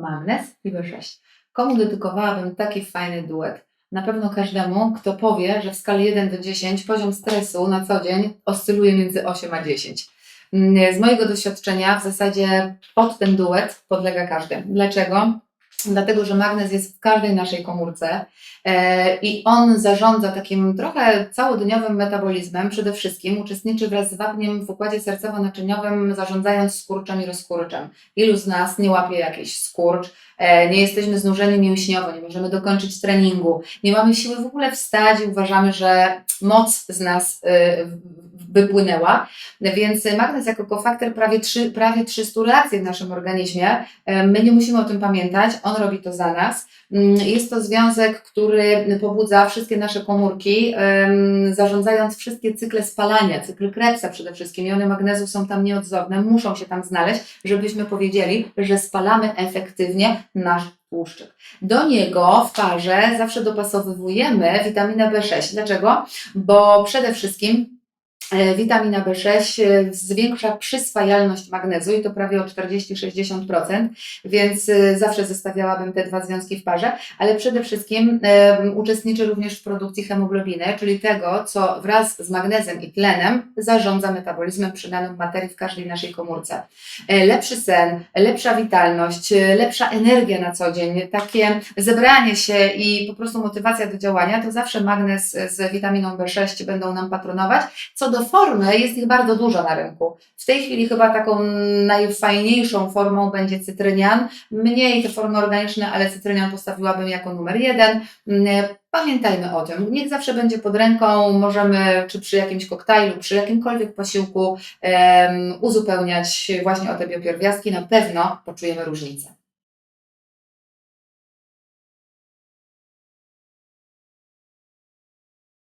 magnez i B6. Komu dedykowałabym taki fajny duet? Na pewno każdemu, kto powie, że w skali 1 do 10 poziom stresu na co dzień oscyluje między 8 a 10. Mm, Z mojego doświadczenia w zasadzie pod ten duet podlega każdy. Dlaczego? Dlatego, że magnez jest w każdej naszej komórce e, i on zarządza takim trochę całodniowym metabolizmem. Przede wszystkim uczestniczy wraz z wapniem w układzie sercowo-naczyniowym, zarządzając skurczem i rozkurczem. Ilu z nas nie łapie jakiś skurcz, e, nie jesteśmy znużeni mięśniowo, nie możemy dokończyć treningu, nie mamy siły w ogóle wstać i uważamy, że moc z nas e, wypłynęła. Więc magnez jako kofaktor prawie, trzy, prawie 300 reakcji w naszym organizmie. E, My nie musimy o tym pamiętać, on robi to za nas. Mm, Jest to związek, który pobudza wszystkie nasze komórki, zarządzając wszystkie cykle spalania, cykl Krebsa przede wszystkim. Jony magnezu są tam nieodzowne, muszą się tam znaleźć, żebyśmy powiedzieli, że spalamy efektywnie nasz tłuszczyk. Do niego w parze zawsze dopasowujemy witaminę B6. Dlaczego? Bo przede wszystkim Witamina B6 e, zwiększa przyswajalność magnezu i to prawie o 40-60%, więc e, zawsze zestawiałabym te dwa związki w parze, ale przede wszystkim e, uczestniczy również w produkcji hemoglobiny, czyli tego, co wraz z magnezem i tlenem zarządza metabolizmem przydanym materii w każdej naszej komórce. E, lepszy sen, lepsza witalność, e, lepsza energia na co dzień, takie zebranie się i po prostu motywacja do działania, to zawsze magnez z witaminą B6 będą nam patronować. Co do formy, jest ich bardzo dużo na rynku. W tej chwili chyba taką najfajniejszą formą będzie cytrynian. Mniej te formy organiczne, ale cytrynian postawiłabym jako numer jeden. Mm, Pamiętajmy o tym. Niech zawsze będzie pod ręką. Możemy, czy przy jakimś koktajlu, przy jakimkolwiek posiłku, em, uzupełniać właśnie o te biopierwiastki. Na pewno poczujemy różnicę.